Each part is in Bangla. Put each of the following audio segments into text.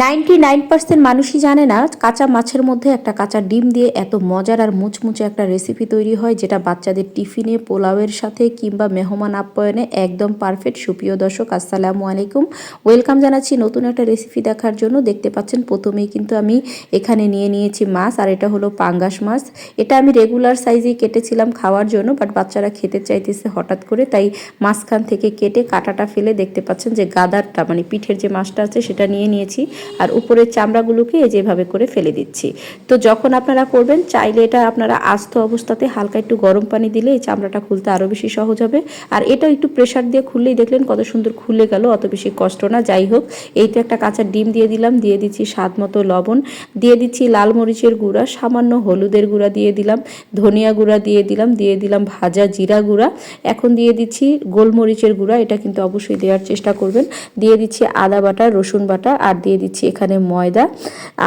নাইনটি নাইন পার্সেন্ট মানুষই জানে না কাঁচা মাছের মধ্যে একটা কাঁচা ডিম দিয়ে এত মজার আর মুচমুচে একটা রেসিপি তৈরি হয়, যেটা বাচ্চাদের টিফিনে, পোলাওয়ের সাথে কিংবা মেহমান আপ্যায়নে একদম পারফেক্ট সুপ্রিয় দর্শক, আসসালামু আলাইকুম। ওয়েলকাম জানাচ্ছি নতুন একটা রেসিপি দেখার জন্য। দেখতে পাচ্ছেন, প্রথমেই কিন্তু আমি এখানে নিয়ে নিয়েছি মাছ, আর এটা হলো পাঙ্গাস মাছ। এটা আমি রেগুলার সাইজেই কেটেছিলাম খাওয়ার জন্য বাট বাচ্চারা খেতে চাইতেছে হঠাৎ করে, তাই মাঝখান থেকে কেটে কাটাটা ফেলে দেখতে পাচ্ছেন যে গাদারটা মানে পিঠের যে মাছটা আছে, সেটা নিয়ে নিয়েছি। আর উপরের চামড়াগুলোকে যেভাবে করে ফেলে দিচ্ছি। তো যখন আপনারা করবেন, চাইলে এটা আপনারা আস্ত অবস্থাতে হালকা একটু গরম পানি দিলে এই চামড়াটা খুলতে আরও বেশি সহজ হবে। আর এটা একটু প্রেশার দিয়ে খুললেই দেখলেন কত সুন্দর খুলে গেল, অত বেশি কষ্ট না। যাই হোক, এই তো একটা কাঁচা ডিম দিয়ে দিলাম, দিয়ে দিচ্ছি স্বাদ মতো লবণ, দিয়ে দিচ্ছি লাল মরিচের গুঁড়া, সামান্য হলুদের গুঁড়া দিয়ে দিলাম, ধনিয়া গুঁড়া দিয়ে দিলাম দিয়ে দিলাম ভাজা জিরা গুঁড়া। এখন দিয়ে দিচ্ছি গোলমরিচের গুঁড়া, এটা কিন্তু অবশ্যই দেওয়ার চেষ্টা করবেন। দিয়ে দিচ্ছি আদা বাটা, রসুন বাটা, আর দিয়ে দিচ্ছি এখানে ময়দা।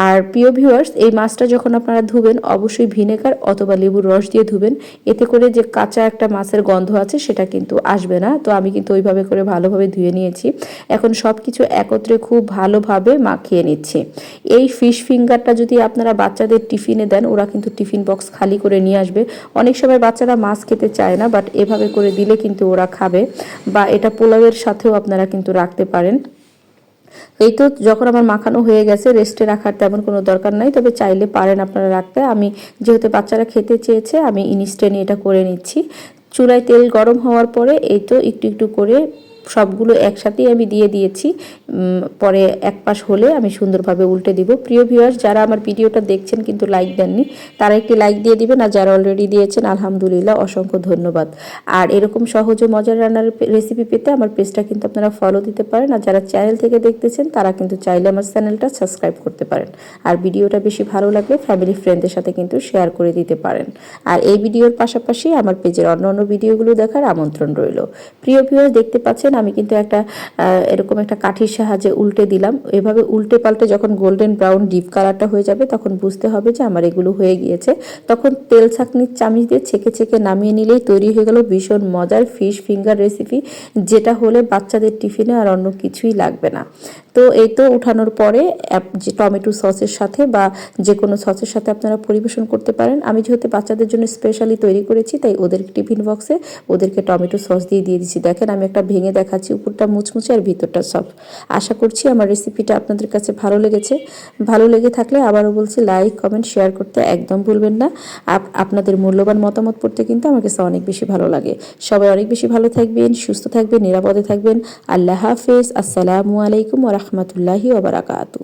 আর প্রিয় ভিউয়ার্স এই মাছটা যখন আপনারা ধুবেন, অবশ্যই ভিনেগার অথবা লেবুর রস দিয়ে ধুবেন। এতে করে যে কাঁচা একটা মাছের গন্ধ আছে, সেটা কিন্তু আসবে না। তো আমি কিন্তু ওইভাবে করে ভালোভাবে ধুয়ে নিয়েছি। এখন সব কিছু একত্রে খুব ভালোভাবে মাখিয়ে নিচ্ছি। এই ফিশ ফিঙ্গারটা যদি আপনারা বাচ্চাদের টিফিনে দেন, ওরা কিন্তু টিফিন বক্স খালি করে নিয়ে আসবে। অনেক সময় বাচ্চারা মাছ খেতে চায় না বাট এভাবে করে দিলে কিন্তু ওরা খাবে। বা এটা পোলাওয়ের সাথেও আপনারা কিন্তু রাখতে পারেন। এই তো যখন আমার মাখানো হয়ে গেছে রেস্টে রাখার তেমন কোনো দরকার নাই, তবে চাইলে পারেন আপনারা রাখতে। আমি যেহেতু বাচ্চারা খেতে চেয়েছে, আমি ইনস্ট্যান্ট এটা করে নিচ্ছি। চুলায় তেল গরম হওয়ার পরে এই তো একটু একটু করে সবগুলো একসাথেই আমি দিয়ে দিয়েছি। পরে এক পাশ হলে আমি সুন্দরভাবে উল্টে দিব। প্রিয় ভিউয়ার্স যারা আমার ভিডিওটা দেখছেন কিন্তু লাইক দেননি, তারা একটি লাইক দিয়ে দিবেন আর যারা অলরেডি দিয়েছেন, আলহামদুলিল্লাহ অসংখ্য ধন্যবাদ। আর এরকম সহজ ও মজার রান্নার রেসিপি পেতে আমার পেজটা কিন্তু আপনারা ফলো দিতে পারেন। আর যারা চ্যানেল থেকে দেখতেছেন, তারা কিন্তু চাইলে আমার চ্যানেলটা সাবস্ক্রাইব করতে পারেন। আর ভিডিওটা বেশি ভালো লাগলে ফ্যামিলি ফ্রেন্ডদের সাথে কিন্তু শেয়ার করে দিতে পারেন। আর এই ভিডিওর পাশাপাশি আমার পেজের অন্য অন্য ভিডিওগুলো দেখার আমন্ত্রণ রইল। প্রিয় ভিউয়ার্স দেখতে পাচ্ছেন আমি কিন্তু একটা এরকম একটা কাঠির সাহায্যে উল্টে দিলাম। এভাবে উল্টে পাল্টে যখন গোল্ডেন ব্রাউন ডিপ কালারটা হয়ে যাবে, তখন বুঝতে হবে যে আমার এগুলো হয়ে গিয়েছে। তখন তেল ছাকনির চামিচ দিয়ে ছেঁকে ছেঁকে নামিয়ে নিলেই তৈরি হয়ে গেল ভীষণ মজার ফিশ ফিঙ্গার রেসিপি যেটা হলে বাচ্চাদের টিফিনে আর অন্য কিছুই লাগবে না। তো এই তো উঠানোর পরে যে টমেটো সসের সাথে বা যে কোনো সসের সাথে আপনারা পরিবেশন করতে পারেন। আমি যেহেতু বাচ্চাদের জন্য স্পেশালি তৈরি করেছি, তাই ওদের টিফিন বক্সে ওদেরকে টমেটো সস দিয়ে দিয়ে দিচ্ছি দেখেন, আমি একটা ভেঙে দেখাচ্ছি, উপরটা মুচমুচে আর ভিতরটা সফট। আশা করছি আমার রেসিপিটা আপনাদের কাছে ভালো লেগেছে। ভালো লেগে থাকলে আবারও বলছি লাইক কমেন্ট শেয়ার করতে একদম ভুলবেন না। আপনাদের মূল্যবান মতামত পড়তে কিন্তু আমার কাছে অনেক বেশি ভালো লাগে। সবাই অনেক বেশি ভালো থাকবেন, সুস্থ থাকবেন, নিরাপদে থাকবেন। আল্লাহ হাফেজ। আসসালামু আলাইকুম ওরহমতুল্লাহি ওবরাকাতু